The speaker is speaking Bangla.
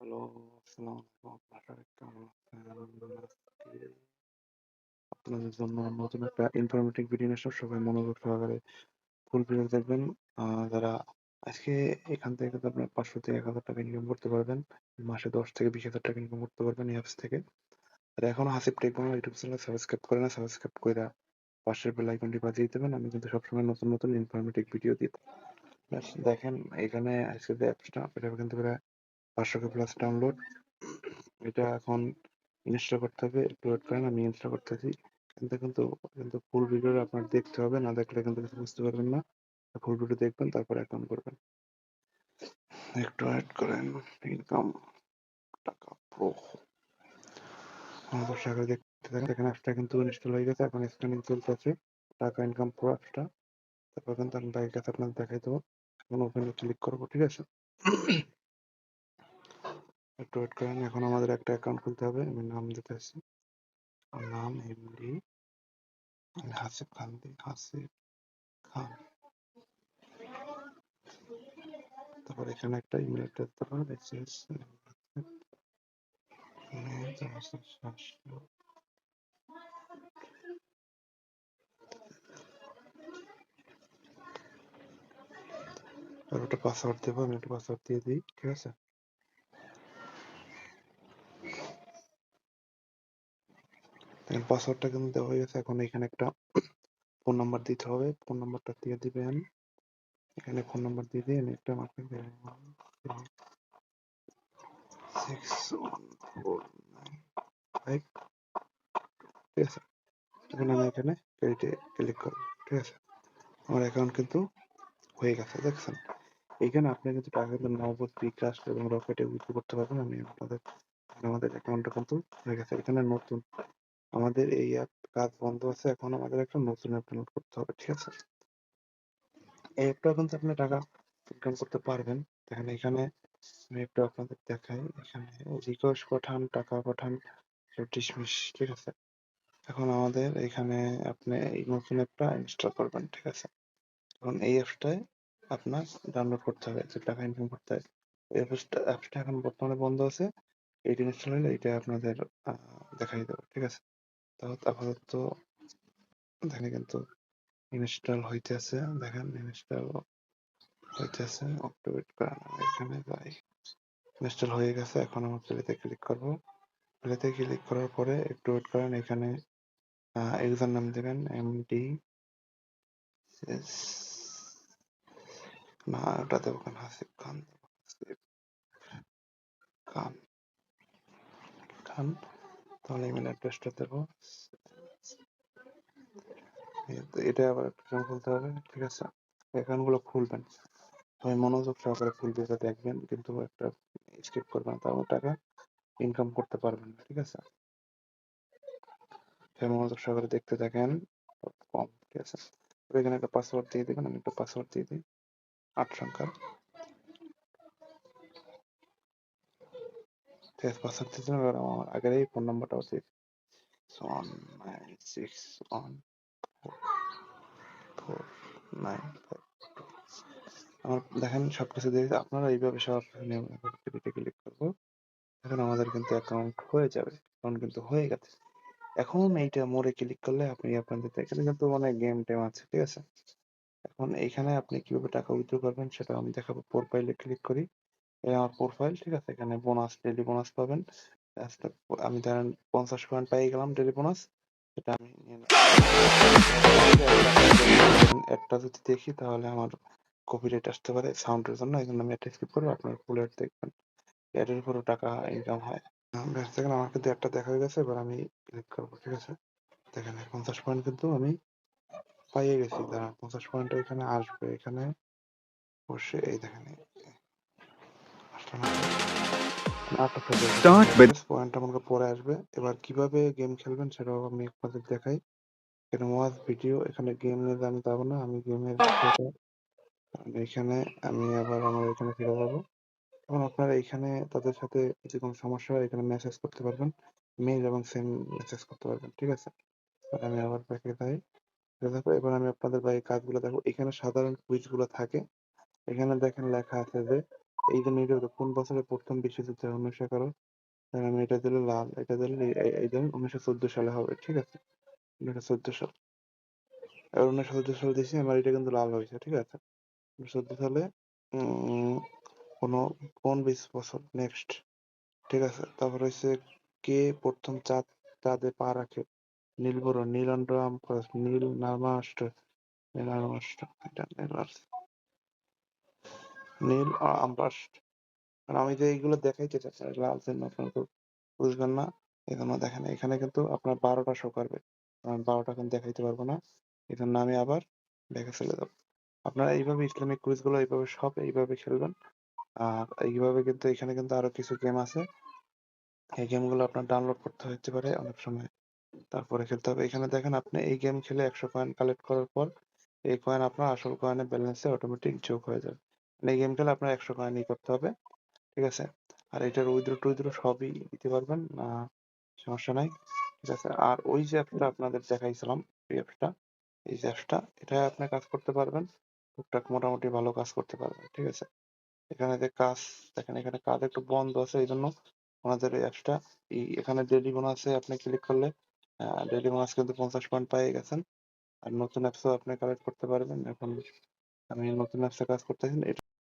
হ্যালো, আসসালামু আলাইকুম। আপনাদের জন্য নতুন একটা ইনফরমেটিভ ভিডিও নিয়ে। সবাই মনোযোগ সহকারে ফুল দেখবেন। যারা আজকে এখান থেকে ৫০০ থেকে ১,০০০ টাকা ইনকাম করতে পারবেন। মাসে ১০ থেকে ২০,০০০ টাকা ইনকাম করতে পারবেন এই অ্যাপস থেকে। আর এখনও Hasib tech Bangla YouTube channel subscribe করে না, সাবস্ক্রাইব কইরা পাশের বেল আইকনটি বাজিয়ে দিবেন। আমি কিন্তু সবসময় নতুন, নতুন ইনফরমেটিভ ভিডিও দিই। দেখেন এখানে আজকে যে অ্যাপসটা এটা কিন্তু ৫০০ কে প্লাস ডাউনলোড। এটা এখন ইনস্টল করতে হবে। একটু ওয়েট করেন, আমি ইনস্টল করতেছি। কিন্তু কিন্তু কিন্তু ফুল ভিডিওটা আপনার দেখতে হবে। না দেখলে কিন্তু কিছু বুঝতে পারবেন না। ফুল ভিডিও দেখবেন, তারপর অ্যাকাউন্ট করবেন। একটু ওয়েট করেন। ইনকাম টাকা প্রো। আমাদের সাগরে দেখতে থাকেন। দেখেন অ্যাপসটা কিন্তু ইনস্টল হয়ে গেছে। এখন স্ক্যানিং চলতেছে। টাকা ইনকাম প্রো অ্যাপসটা। তারপর কিন্তু আমি বাইরের কাছে আপনাদের দেখাই দেবো। এখন ওখানে ক্লিক করব, ঠিক আছে? একটু ওয়েট করেন। এখন আমাদের একটা অ্যাকাউন্ট খুলতে হবে। আমি নাম দিতে দিতেছি। নাম এমডি হাসিব খান দিই। হাসিব খান। তারপর এখানে একটা ইমেল অ্যাড্রেস দেবেন। এসএস একটা পাসওয়ার্ড দেবো। আমি একটা পাসওয়ার্ড দিয়ে দিই। ঠিক আছে? পাসওয়ার্ডটা কিন্তু দেওয়া হয়ে গেছে। এখন এখানে একটা ফোন নাম্বার দিতে হবে। ফোন নাম্বারটা দিয়ে দিবেন। এখানে ফোন নাম্বার দিয়ে দিয়ে আমি একটা market six one four nine five ঠিক আছে? এখন ক্রেডিটে ক্লিক ঠিক আছে? আমার অ্যাকাউন্ট কিন্তু হয়ে গেছে, দেখছেন? আপনি কিন্তু টাকা কিন্তু বিকাশ এবং রকেটে করতে পারবেন, আমি আপনাদের, আমাদের অ্যাকাউন্টটা কিন্তু হয়ে গেছে। এখানে নতুন আমাদের এই অ্যাপ কাজ বন্ধ আছে, এখন আমাদের একটা নতুন অ্যাপ ডাউনলোড করতে হবে, ঠিক আছে? এই অ্যাপটা কিন্তু আপনি টাকা ইনকাম করতে পারবেন। দেখেন এখানে আমি একটু আপনাদের দেখাই। এখানে রিকোয়েস্ট পাঠান, টাকা পাঠান ডিসমিস ঠিক আছে? এখন আমাদের এখানে আপনি এই নতুন অ্যাপটা ইনস্টল করবেন, ঠিক আছে? এখন এই অ্যাপসটায় আপনার ডাউনলোড করতে হবে, যে টাকা ইনকাম করতে হয়। এই অ্যাপসটা অ্যাপসটা এখন বর্তমানে বন্ধ আছে। এইটা ইনস্টল হলে এটা আপনাদের দেখাই দেবো, ঠিক আছে? আপাতত দেখেন কিন্তু ইনস্টল হইতেছে দেখেন ইনস্টল হইতেছে একটু ওয়েট করেন এখানে যাই ইনস্টল হয়ে গেছে, এখন আমার প্লেতে ক্লিক করব। প্লেতে ক্লিক করার পরে একটু ওয়েট করেন, এখানে ইউজার নাম দেবেন, এমডি না, ওটা দেবো কেন? হাসিব খান খান খান তাহলে ইমেল অ্যাড্রেসটা দেবো। এটা আবার একটা খুলতে হবে, ঠিক আছে? অ্যাকাউন্টগুলো খুলবেন। সবাই মনোযোগ সহকারে খুলবে ভিডিওটা দেখবেন, কিন্তু একটা স্কিপ করবেন তাহলে টাকা ইনকাম করতে পারবেন না, ঠিক আছে? সবাই মনোযোগ সহকারে দেখতে থাকেন কম ঠিক আছে? এখানে একটা পাসওয়ার্ড দিয়ে দেবেন, আমি একটা পাসওয়ার্ড দিয়ে দিই, আট সংখ্যার ঠিক আছে পাসওয়ার্ড দিয়েছেন এবার আমার আগের এই ফোন নাম্বারটাও দিয়ে one nine six one four four nine five আমার দেখেন সব কিছু দিয়ে আপনারা এইভাবে সব ক্লিক করব এখন আমাদের কিন্তু অ্যাকাউন্ট হয়ে যাবে অ্যাকাউন্ট কিন্তু হয়ে গেছে এখন এইটা মোড়ে ক্লিক করলে আপনি আপনাদের এখানে কিন্তু অনেক গেম টেম আছে ঠিক আছে এখন এইখানে আপনি কীভাবে টাকা উইথড্র করবেন সেটা আমি দেখাবো প্রোফাইলে ক্লিক করি আমার প্রোফাইল ঠিক আছে? এখানে বোনাস ডেলি বোনাস পাবেন। আমি ধরেন পঞ্চাশ পয়েন্ট পেয়ে গেলাম ডেলি বোনাস এটা আমি একটা যদি দেখি, তাহলে আমার কপিরাইট আসতে পারে সাউন্ডের জন্য এই জন্য আমি এটা স্কিপ করব, আপনার ফুল অ্যাড দেখবেন। অ্যাডের উপরও টাকা ইনকাম হয়। ব্যাস দেখেন, আমার কিন্তু একটা দেখা হয়ে গেছে, এবার আমি ক্লিক করব, ঠিক আছে? দেখেন পঞ্চাশ পয়েন্ট কিন্তু আমি পাইয়ে গেছি। দাঁড়ান পঞ্চাশ পয়েন্ট এখানে আসবে, এখানে বসে, এই দেখেন এখানে আপনারা এখানে তাদের সাথে যদি কোনো সমস্যা হয়, এখানে মেসেজ করতে পারবেন। মেইল এবং সেম মেসেজ করতে পারবেন, ঠিক আছে? আমি আবার তারপর এবার আমি আপনাদের বাই কাজগুলো দেখো। এখানে সাধারণ কুইজগুলো থাকে। এখানে দেখেন লেখা আছে যে এই জন্য এটা হতো কোন বছরে প্রথম বিশ্বযুদ্ধ? হয় উনিশশো এগারো। তাহলে আমি এটা দিলে লাল, এটা দিলে এই- এই উনিশশো চোদ্দ সালে হবে, ঠিক আছে? উনিশশো চোদ্দ সাল। এবার উনিশশো চোদ্দ সালে দিয়েছি আমার এটা কিন্তু লাল হয়েছে, ঠিক আছে? উনিশশো চোদ্দ সালে কোনো, কোন বিশ বছর? নেক্সট, ঠিক আছে? তারপর হচ্ছে কে প্রথম চাঁদ, চাঁদে পা রাখে? নীল বড় নীল আন্ডার নীল নার্মাস্ট নীল আর্মস্ট এটা নীল নীল আমরাস্ট। কারণ আমি যে এইগুলো দেখাইতে চাচ্ছি লাল চিহ্ন আপনারা বুঝবেন না জন্য দেখেন, এখানে কিন্তু আপনার বারোটা শো করবে। আমি বারোটা কিন্তু দেখাইতে পারব না জন্য আমি আবার দেখে চলে যাব। আপনারা এইভাবে ইসলামিক কুইজগুলো এইভাবে সব এইভাবে খেলবেন। আর এইভাবে কিন্তু এখানে কিন্তু আরও কিছু গেম আছে। এই গেমগুলো আপনার ডাউনলোড করতে হতে পারে অনেক সময়। তারপরে খেলতে হবে। এখানে দেখেন, আপনি এই গেম খেলে একশো কয়েন কালেক্ট করার পর, এই কয়েন আপনার আসল কয়েনের ব্যালেন্সে অটোমেটিক যোগ হয়ে যাবে। মানে এই গেম খেলে আপনার একশো কয়েনই করতে হবে, ঠিক আছে? আর এটার উইথড্র টুইথড্র সবই দিতে পারবেন সমস্যা নাই, ঠিক আছে? আর ওই যে অ্যাপটা আপনাদের দেখাইছিলাম, এই অ্যাপটা এই যে অ্যাপটা এটা আপনি কাজ করতে পারবেন, টুকটাক মোটামুটি ভালো কাজ করতে পারবেন, ঠিক আছে? এখানে যে কাজ, দেখেন এখানে কাজ একটু বন্ধ আছে এই জন্য আমাদের এই অ্যাপসটা এই এখানে ডেলি বোনাসে আপনি ক্লিক করলে ডেলি বোনাস কিন্তু পঞ্চাশ পয়েন্ট পেয়ে গেছেন, আর নতুন অ্যাপসও আপনি কালেক্ট করতে পারবেন, এখন আমি নতুন অ্যাপসে কাজ করতেছি